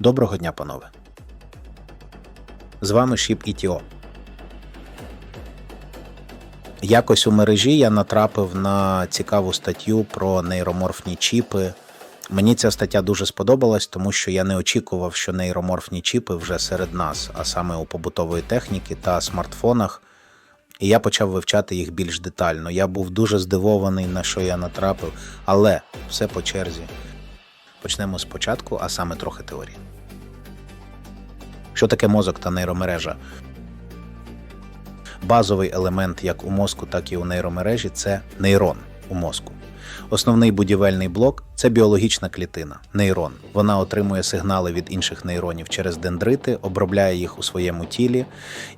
Доброго дня, панове. З вами Шіп ІТО. Якось у мережі я натрапив на цікаву статтю про нейроморфні чіпи. Мені ця стаття дуже сподобалась, тому що я не очікував, що нейроморфні чіпи вже серед нас, а саме у побутової техніки та смартфонах. І я почав вивчати їх більш детально. Я був дуже здивований, на що я натрапив, але все по черзі. Почнемо спочатку, а саме трохи теорії. Що таке мозок та нейромережа? Базовий елемент як у мозку, так і у нейромережі це нейрон у мозку. Основний будівельний блок це біологічна клітина, нейрон. Вона отримує сигнали від інших нейронів через дендрити, обробляє їх у своєму тілі,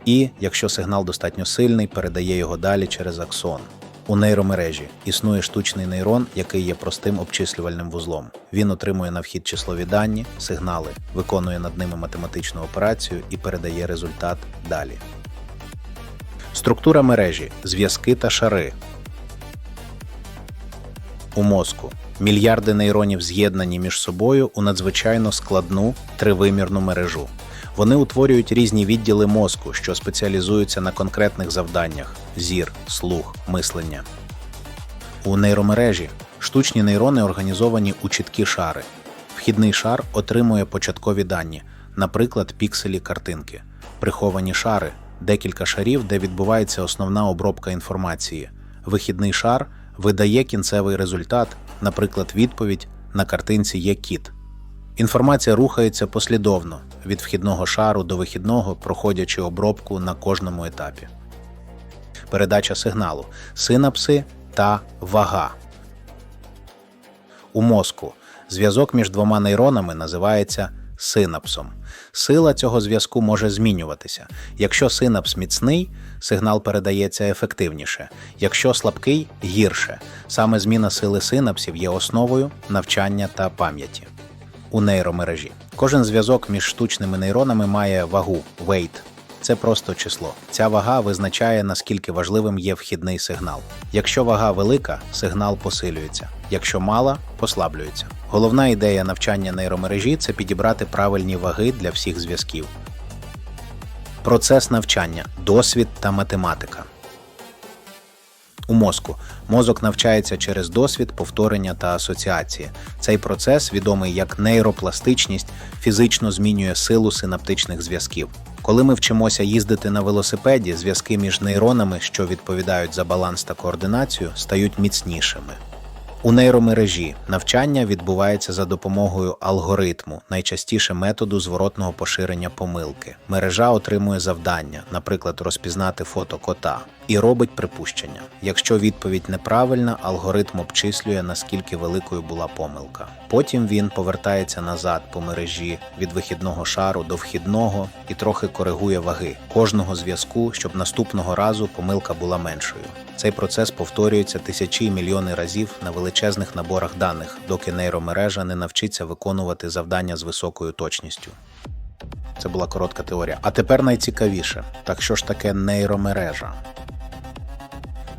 і, якщо сигнал достатньо сильний, передає його далі через аксон. У нейромережі існує штучний нейрон, який є простим обчислювальним вузлом. Він отримує на вхід числові дані, сигнали, виконує над ними математичну операцію і передає результат далі. Структура мережі, зв'язки та шари. У мозку мільярди нейронів з'єднані між собою у надзвичайно складну тривимірну мережу. Вони утворюють різні відділи мозку, що спеціалізуються на конкретних завданнях: зір, слух, мислення. У нейромережі штучні нейрони організовані у чіткі шари. Вхідний шар отримує початкові дані, наприклад, пікселі картинки, приховані шари, декілька шарів, де відбувається основна обробка інформації. Вихідний шар видає кінцевий результат, наприклад, відповідь на картинці є кіт. Інформація рухається послідовно від вхідного шару до вихідного, проходячи обробку на кожному етапі. Передача сигналу, синапси та вага. У мозку зв'язок між двома нейронами називається синапсом. Сила цього зв'язку може змінюватися. Якщо синапс міцний, сигнал передається ефективніше, якщо слабкий гірше. Саме зміна сили синапсів є основою навчання та пам'яті. У нейромережі кожен зв'язок між штучними нейронами має вагу weight. Це просто число. Ця вага визначає, наскільки важливим є вхідний сигнал. Якщо вага велика, сигнал посилюється, якщо мала послаблюється. Головна ідея навчання нейромережі це підібрати правильні ваги для всіх зв'язків. Процес навчання, досвід та математика. У мозку мозок навчається через досвід, повторення та асоціації. Цей процес, відомий як нейропластичність, фізично змінює силу синаптичних зв'язків. Коли ми вчимося їздити на велосипеді, зв'язки між нейронами, що відповідають за баланс та координацію, стають міцнішими. У нейромережі навчання відбувається за допомогою алгоритму, найчастіше методу зворотного поширення помилки. Мережа отримує завдання, наприклад, розпізнати фото кота, і робить припущення. Якщо відповідь неправильна, алгоритм обчислює, наскільки великою була помилка. Потім він повертається назад по мережі від вихідного шару до вхідного і трохи коригує ваги кожного зв'язку, щоб наступного разу помилка була меншою. Цей процес повторюється тисячі і мільйони разів на величезних наборах даних, доки нейромережа не навчиться виконувати завдання з високою точністю. Це була коротка теорія. А тепер найцікавіше: так що ж таке нейромережа?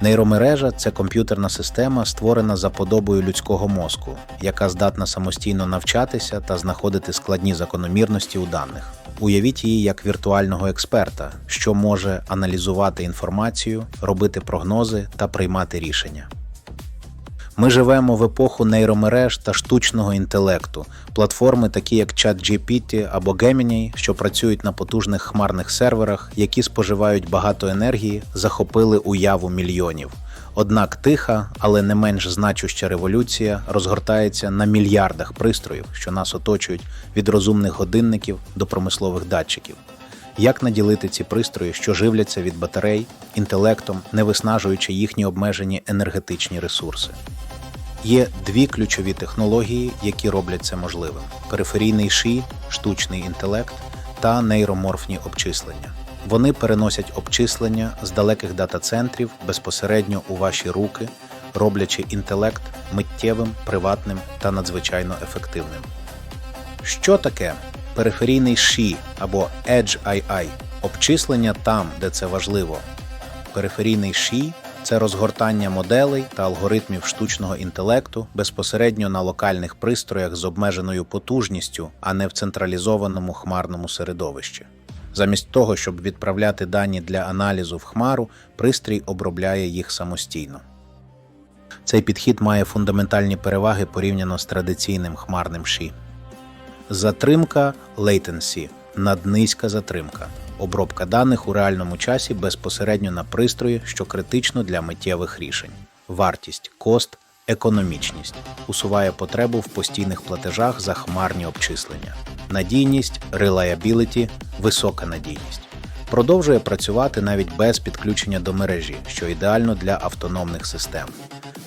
Нейромережа це комп'ютерна система, створена за подобою людського мозку, яка здатна самостійно навчатися та знаходити складні закономірності у даних. Уявіть її як віртуального експерта, що може аналізувати інформацію, робити прогнози та приймати рішення. Ми живемо в епоху нейромереж та штучного інтелекту, платформи, такі як ChatGPT або Gemini, що працюють на потужних хмарних серверах, які споживають багато енергії, захопили уяву мільйонів. Однак тиха, але не менш значуща революція розгортається на мільярдах пристроїв, що нас оточують від розумних годинників до промислових датчиків. Як наділити ці пристрої, що живляться від батарей, інтелектом, не виснажуючи їхні обмежені енергетичні ресурси? Є дві ключові технології, які роблять це можливим: периферійний ші, штучний інтелект та нейроморфні обчислення. Вони переносять обчислення з далеких дата-центрів безпосередньо у ваші руки, роблячи інтелект миттєвим, приватним та надзвичайно ефективним. Що таке периферійний ші або Edge AI? Обчислення там, де це важливо. Периферійний ші це розгортання моделей та алгоритмів штучного інтелекту безпосередньо на локальних пристроях з обмеженою потужністю, а не в централізованому хмарному середовищі. Замість того, щоб відправляти дані для аналізу в хмару, пристрій обробляє їх самостійно. Цей підхід має фундаментальні переваги порівняно з традиційним хмарним ші. Затримка latency – наднизька затримка. Обробка даних у реальному часі безпосередньо на пристрої, що критично для миттєвих рішень. Вартість, кост, економічність усуває потребу в постійних платежах за хмарні обчислення. Надійність, reliability, висока надійність. Продовжує працювати навіть без підключення до мережі, що ідеально для автономних систем.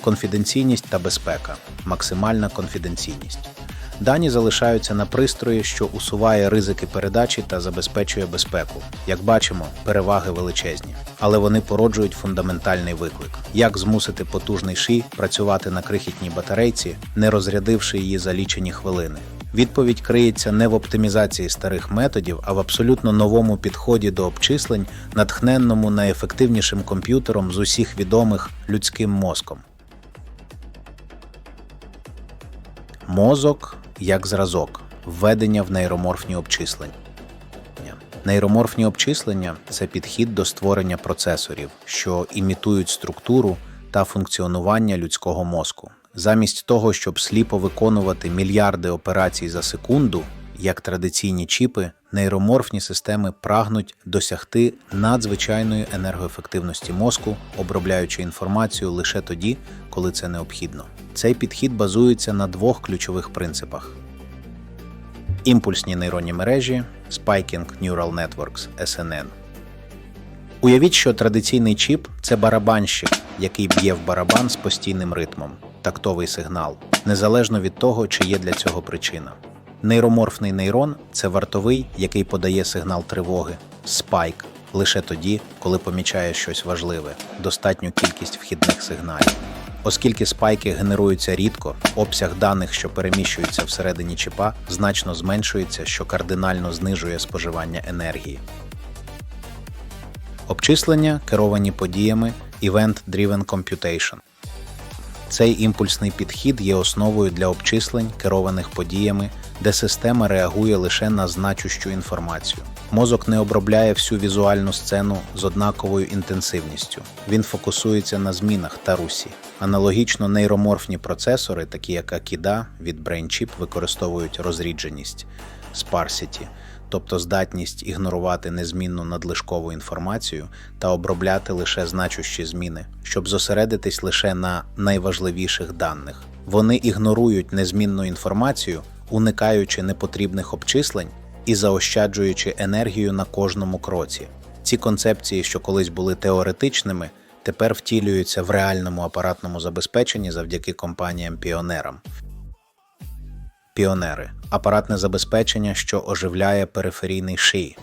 Конфіденційність та безпека, максимальна конфіденційність. Дані залишаються на пристрої, що усуває ризики передачі та забезпечує безпеку. Як бачимо, переваги величезні, але вони породжують фундаментальний виклик: як змусити потужний ший працювати на крихітній батарейці, не розрядивши її за лічені хвилини. Відповідь криється не в оптимізації старих методів, а в абсолютно новому підході до обчислень, натхненному найефективнішим комп'ютером з усіх відомих людським мозком. Мозок як зразок, введення в нейроморфні обчислення. Нейроморфні обчислення це підхід до створення процесорів, що імітують структуру та функціонування людського мозку. Замість того, щоб сліпо виконувати мільярди операцій за секунду, як традиційні чіпи, нейроморфні системи прагнуть досягти надзвичайної енергоефективності мозку, обробляючи інформацію лише тоді, коли це необхідно. Цей підхід базується на двох ключових принципах: імпульсні нейронні мережі Spiking Neural Networks SNN. Уявіть, що традиційний чіп це барабанщик, який б'є в барабан з постійним ритмом, тактовий сигнал, незалежно від того, чи є для цього причина. Нейроморфний нейрон це вартовий, який подає сигнал тривоги, спайк лише тоді, коли помічає щось важливе, достатню кількість вхідних сигналів. Оскільки спайки генеруються рідко, обсяг даних, що переміщуються всередині чіпа, значно зменшується, що кардинально знижує споживання енергії. Обчислення керовані подіями Event-Driven Computation. Цей імпульсний підхід є основою для обчислень, керованих подіями, де система реагує лише на значущу інформацію. Мозок не обробляє всю візуальну сцену з однаковою інтенсивністю. Він фокусується на змінах та русі. Аналогічно нейроморфні процесори, такі як Akida від BrainChip, використовують розрідженість sparsity, тобто здатність ігнорувати незмінну надлишкову інформацію та обробляти лише значущі зміни, щоб зосередитись лише на найважливіших даних. Вони ігнорують незмінну інформацію, уникаючи непотрібних обчислень і заощаджуючи енергію на кожному кроці. Ці концепції, що колись були теоретичними, тепер втілюються в реальному апаратному забезпеченні завдяки компаніям-піонерам. Піонери апаратне забезпечення, що оживляє периферійний ший.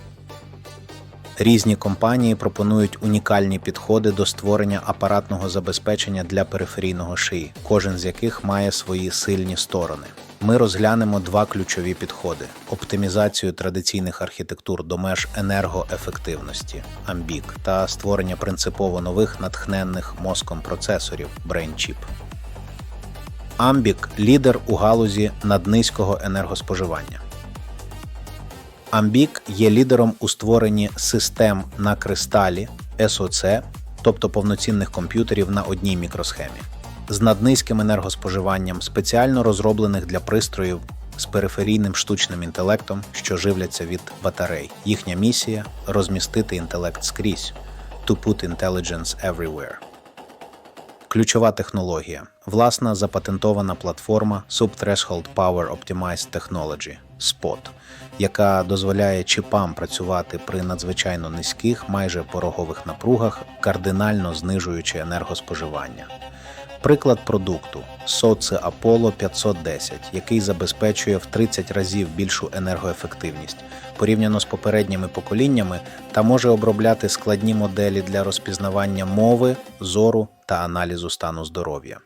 Різні компанії пропонують унікальні підходи до створення апаратного забезпечення для периферійного шиї, кожен з яких має свої сильні сторони. Ми розглянемо два ключові підходи: оптимізацію традиційних архітектур до меж енергоефективності Амбік та створення принципово нових натхненних мозком процесорів BrainChip. Амбік лідер у галузі наднизького енергоспоживання. Амбік є лідером у створенні систем на кристалі SOC, тобто повноцінних комп'ютерів на одній мікросхемі, з наднизьким енергоспоживанням, спеціально розроблених для пристроїв з периферійним штучним інтелектом, що живляться від батарей. Їхня місія розмістити інтелект скрізь to put intelligence everywhere. Ключова технологія власна запатентована платформа Subthreshold Power Optimized Technology SPOT, яка дозволяє чіпам працювати при надзвичайно низьких, майже порогових напругах, кардинально знижуючи енергоспоживання. Приклад продукту Soce Apollo 510, який забезпечує в 30 разів більшу енергоефективність порівняно з попередніми поколіннями та може обробляти складні моделі для розпізнавання мови, зору та аналізу стану здоров'я.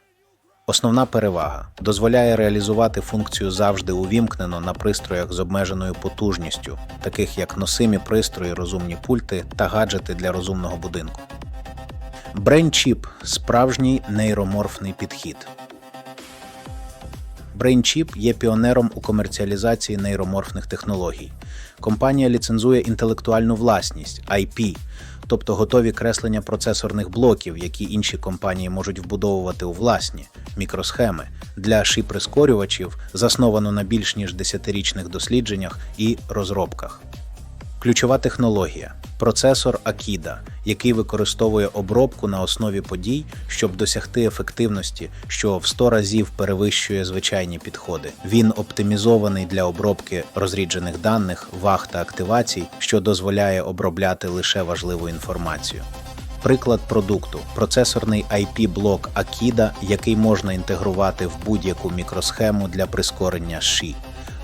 Основна перевага дозволяє реалізувати функцію завжди увімкнено на пристроях з обмеженою потужністю, таких як носимі пристрої, розумні пульти та гаджети для розумного будинку. BrainChip – справжній нейроморфний підхід. BrainChip є піонером у комерціалізації нейроморфних технологій. Компанія ліцензує інтелектуальну власність IP, тобто готові креслення процесорних блоків, які інші компанії можуть вбудовувати у власні мікросхеми для ши-прискорювачів, засновано на більш ніж 10-річних дослідженнях і розробках. Ключова технологія процесор Акіда, який використовує обробку на основі подій, щоб досягти ефективності, що в 100 разів перевищує звичайні підходи. Він оптимізований для обробки розріджених даних, ваг та активацій, що дозволяє обробляти лише важливу інформацію. Приклад продукту процесорний IP-блок Akida, який можна інтегрувати в будь-яку мікросхему для прискорення ші.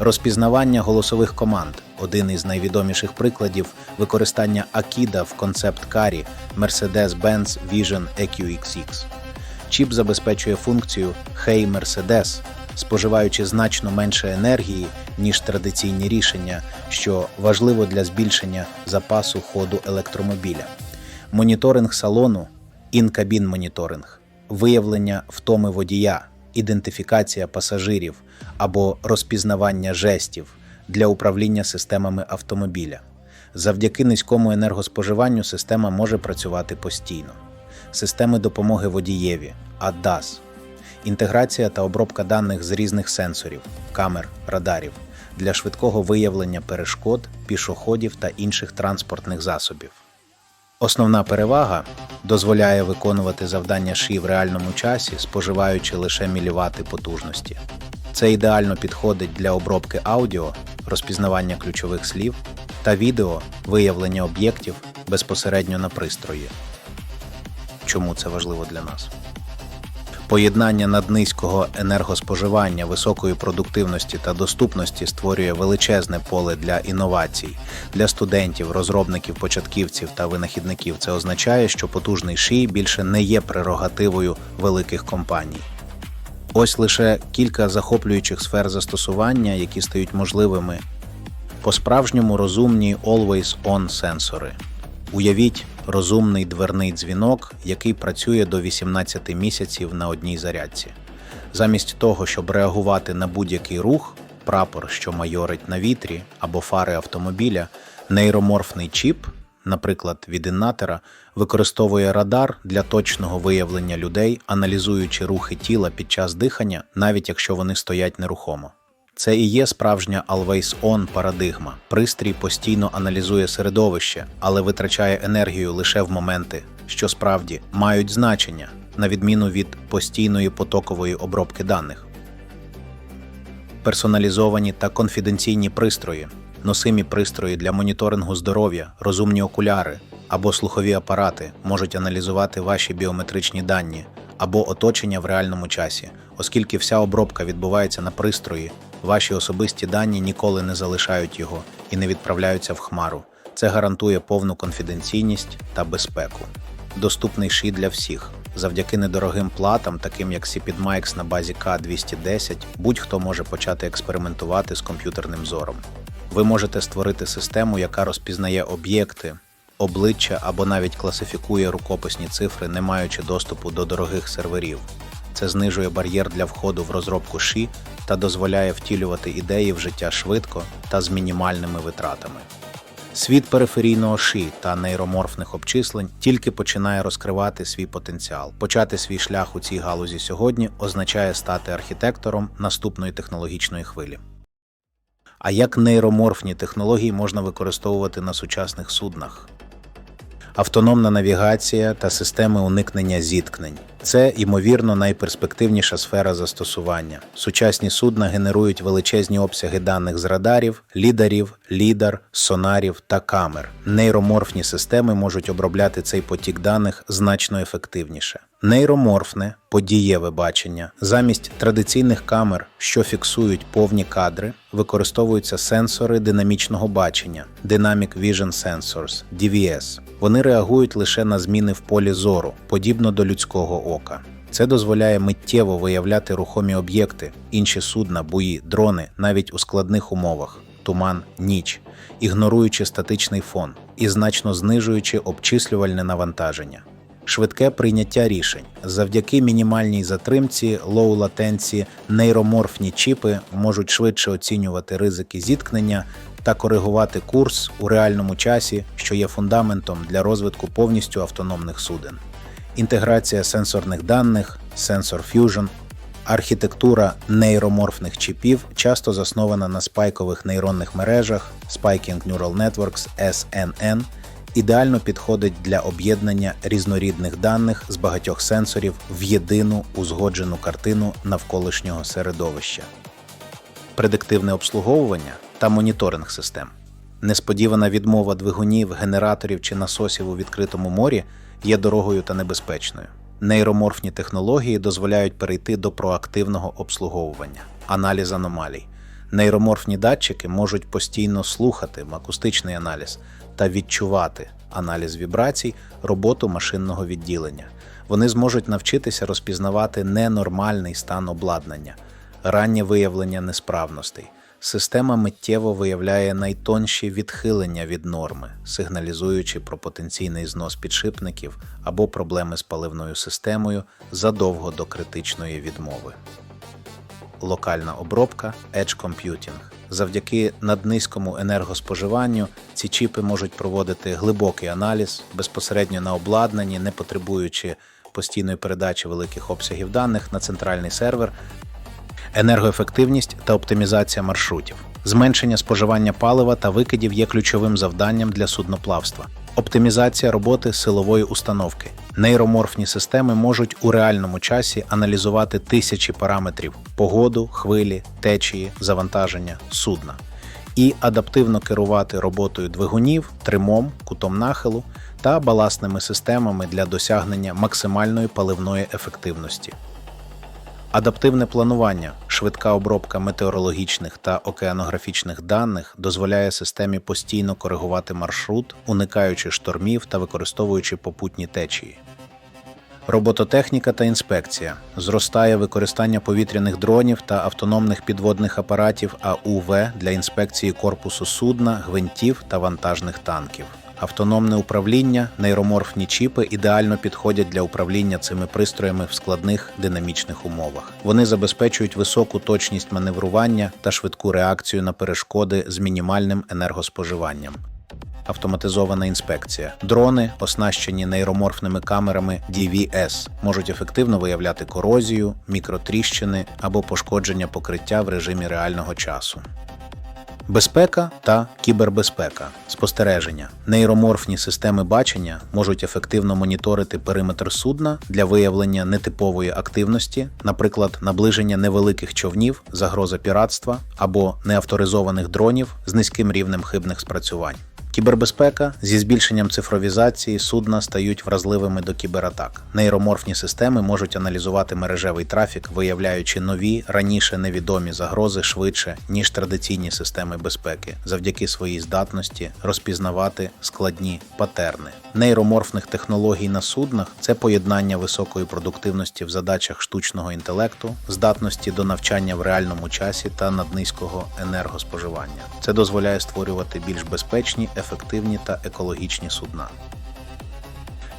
Розпізнавання голосових команд один із найвідоміших прикладів використання Akida в концепт-карі Mercedes-Benz Vision EQXX. Чіп забезпечує функцію Hey Mercedes, споживаючи значно менше енергії, ніж традиційні рішення, що важливо для збільшення запасу ходу електромобіля. Моніторинг салону, інкабін моніторинг, виявлення втоми водія, ідентифікація пасажирів або розпізнавання жестів для управління системами автомобіля. Завдяки низькому енергоспоживанню система може працювати постійно. Системи допомоги водієві ADAS, інтеграція та обробка даних з різних сенсорів, камер, радарів для швидкого виявлення перешкод, пішоходів та інших транспортних засобів. Основна перевага дозволяє виконувати завдання ши в реальному часі, споживаючи лише мілівати потужності. Це ідеально підходить для обробки аудіо, розпізнавання ключових слів та відео, виявлення об'єктів безпосередньо на пристрої. Чому це важливо для нас? Поєднання наднизького енергоспоживання, високої продуктивності та доступності створює величезне поле для інновацій для студентів, розробників, початківців та винахідників. Це означає, що потужний ший більше не є прерогативою великих компаній. Ось лише кілька захоплюючих сфер застосування, які стають можливими по-справжньому розумні Always-On сенсори. Уявіть розумний дверний дзвінок, який працює до 18 місяців на одній зарядці. Замість того, щоб реагувати на будь-який рух, прапор, що майорить на вітрі, або фари автомобіля, нейроморфний чіп, наприклад, від іннатера, використовує радар для точного виявлення людей, аналізуючи рухи тіла під час дихання, навіть якщо вони стоять нерухомо. Це і є справжня always-on парадигма. Пристрій постійно аналізує середовище, але витрачає енергію лише в моменти, що справді мають значення, на відміну від постійної потокової обробки даних. Персоналізовані та конфіденційні пристрої, носимі пристрої для моніторингу здоров'я, розумні окуляри або слухові апарати можуть аналізувати ваші біометричні дані або оточення в реальному часі, оскільки вся обробка відбувається на пристрої, ваші особисті дані ніколи не залишають його і не відправляються в хмару. Це гарантує повну конфіденційність та безпеку. Доступний ши для всіх. Завдяки недорогим платам, таким як CPDMAX на базі K210, будь-хто може почати експериментувати з комп'ютерним зором. Ви можете створити систему, яка розпізнає об'єкти, обличчя або навіть класифікує рукописні цифри, не маючи доступу до дорогих серверів. Це знижує бар'єр для входу в розробку ши та дозволяє втілювати ідеї в життя швидко та з мінімальними витратами. Світ периферійного ши та нейроморфних обчислень тільки починає розкривати свій потенціал. Почати свій шлях у цій галузі сьогодні означає стати архітектором наступної технологічної хвилі. А як нейроморфні технології можна використовувати на сучасних суднах? Автономна навігація та системи уникнення зіткнень це, ймовірно, найперспективніша сфера застосування. Сучасні судна генерують величезні обсяги даних з радарів, лідарів, лідар, сонарів та камер. Нейроморфні системи можуть обробляти цей потік даних значно ефективніше. Нейроморфне подієве бачення замість традиційних камер, що фіксують повні кадри, використовуються сенсори динамічного бачення Dynamic Vision Sensors DVS. Вони реагують лише на зміни в полі зору, подібно до людського ока. Це дозволяє миттєво виявляти рухомі об'єкти, інші судна, бої, дрони навіть у складних умовах туман, ніч, ігноруючи статичний фон і значно знижуючи обчислювальне навантаження. Швидке прийняття рішень завдяки мінімальній затримці, лоу латенції, нейроморфні чіпи можуть швидше оцінювати ризики зіткнення та коригувати курс у реальному часі, що є фундаментом для розвитку повністю автономних суден. Інтеграція сенсорних даних, Sensor Fusion, архітектура нейроморфних чіпів часто заснована на спайкових нейронних мережах Spiking Neural Networks SNN, ідеально підходить для об'єднання різнорідних даних з багатьох сенсорів в єдину узгоджену картину навколишнього середовища предиктивне обслуговування та моніторинг систем. Несподівана відмова двигунів, генераторів чи насосів у відкритому морі є дорогою та небезпечною. Нейроморфні технології дозволяють перейти до проактивного обслуговування, аналіз аномалій. Нейроморфні датчики можуть постійно слухати акустичний аналіз та відчувати аналіз вібрацій, роботу машинного відділення. Вони зможуть навчитися розпізнавати ненормальний стан обладнання, раннє виявлення несправностей. Система миттєво виявляє найтонші відхилення від норми, сигналізуючи про потенційний знос підшипників або проблеми з паливною системою задовго до критичної відмови. Локальна обробка Edge Computing. Завдяки наднизькому енергоспоживанню ці чіпи можуть проводити глибокий аналіз безпосередньо на обладнанні, не потребуючи постійної передачі великих обсягів даних на центральний сервер енергоефективність та оптимізація маршрутів. Зменшення споживання палива та викидів є ключовим завданням для судноплавства. Оптимізація роботи силової установки. Нейроморфні системи можуть у реальному часі аналізувати тисячі параметрів погоду, хвилі, течії, завантаження судна і адаптивно керувати роботою двигунів, тримом, кутом нахилу та баласними системами для досягнення максимальної паливної ефективності. Адаптивне планування, швидка обробка метеорологічних та океанографічних даних дозволяє системі постійно коригувати маршрут, уникаючи штормів та використовуючи попутні течії. Робототехніка та інспекція зростає використання повітряних дронів та автономних підводних апаратів АУВ для інспекції корпусу судна, гвинтів та вантажних танків. Автономне управління, нейроморфні чіпи ідеально підходять для управління цими пристроями в складних динамічних умовах. Вони забезпечують високу точність маневрування та швидку реакцію на перешкоди з мінімальним енергоспоживанням. Автоматизована інспекція. Дрони, оснащені нейроморфними камерами DVS, можуть ефективно виявляти корозію, мікротріщини або пошкодження покриття в режимі реального часу. Безпека та кібербезпека, спостереження. Нейроморфні системи бачення можуть ефективно моніторити периметр судна для виявлення нетипової активності, наприклад, наближення невеликих човнів, загроза піратства або неавторизованих дронів з низьким рівнем хибних спрацювань. Кібербезпека зі збільшенням цифровізації судна стають вразливими до кібератак. Нейроморфні системи можуть аналізувати мережевий трафік, виявляючи нові раніше невідомі загрози швидше ніж традиційні системи безпеки, завдяки своїй здатності розпізнавати складні патерни. Нейроморфних технологій на суднах це поєднання високої продуктивності в задачах штучного інтелекту, здатності до навчання в реальному часі та наднизького енергоспоживання. Це дозволяє створювати більш безпечні, ефективні та екологічні судна.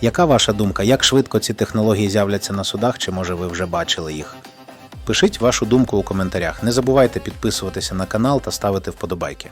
Яка ваша думка, як швидко ці технології з'являться на судах, чи може ви вже бачили їх? Пишіть вашу думку у коментарях. Не забувайте підписуватися на канал та ставити вподобайки.